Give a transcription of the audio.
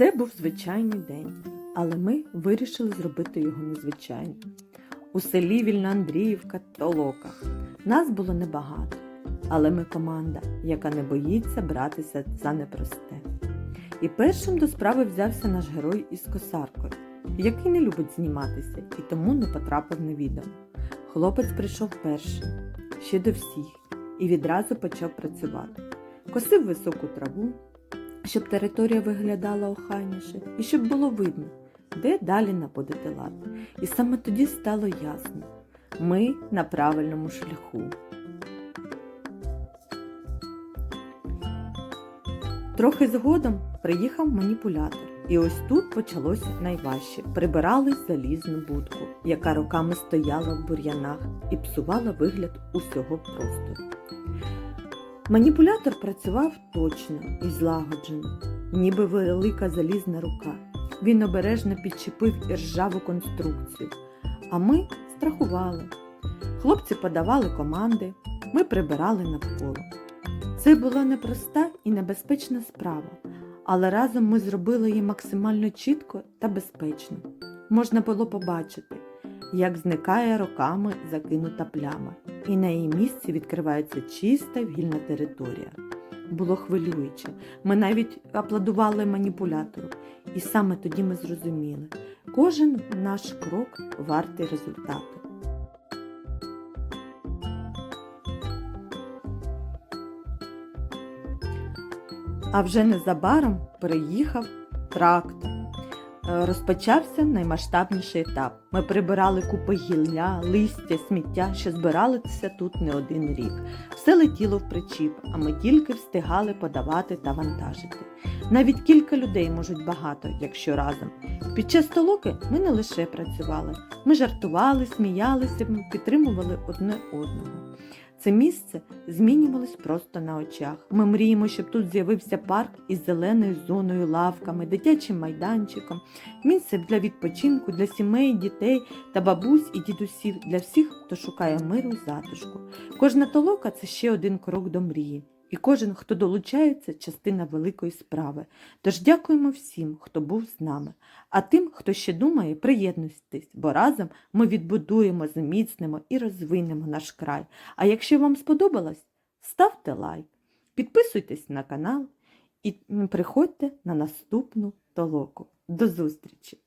Це був звичайний день, але ми вирішили зробити його незвичайним. У селі Вільноандріївка Толока. Нас було небагато, але ми команда, яка не боїться братися за непросте. І першим до справи взявся наш герой із косаркою, який не любить зніматися і тому не потрапив на відео. Хлопець прийшов перший, ще до всіх, і відразу почав працювати. Косив високу траву, щоб територія виглядала охайніше і щоб було видно, де далі наводити лад. І саме тоді стало ясно ми на правильному шляху. Трохи згодом приїхав маніпулятор, і ось тут почалося найважче. Прибирали залізну будку, яка роками стояла в бур'янах і псувала вигляд усього простору. Маніпулятор працював точно і злагоджено, ніби велика залізна рука. Він обережно підчепив іржаву конструкцію, а ми страхували. Хлопці подавали команди, ми прибирали навколо. Це була непроста і небезпечна справа, але разом ми зробили її максимально чітко та безпечно. Можна було побачити, як зникає роками закинута пляма, і на її місці відкривається чиста вільна територія. Було хвилююче. Ми навіть аплодували маніпулятору, і саме тоді ми зрозуміли, кожен наш крок вартий результату. А вже незабаром приїхав трактор. Е, Розпочався наймасштабніший етап. Ми прибирали купи гілля, листя, сміття, що збиралися тут не один рік. Все летіло в причіп, а ми тільки встигали подавати та вантажити. Навіть кілька людей можуть багато, якщо разом. Під час толоки ми не лише працювали, ми жартували, сміялися, підтримували одне одного. Це місце змінювалось просто на очах. Ми мріємо, щоб тут з'явився парк із зеленою зоною, лавками, дитячим майданчиком, місце для відпочинку для сімей, дітей та бабусь і дідусів, для всіх, хто шукає миру і затишку. Кожна толока це ще один крок до мрії. І кожен, хто долучається, частина великої справи. Тож дякуємо всім, хто був з нами. А тим, хто ще думає, приєднуйтесь, бо разом ми відбудуємо, зміцнимо і розвинемо наш край. А якщо вам сподобалось, ставте лайк, підписуйтесь на канал і приходьте на наступну толоку. До зустрічі!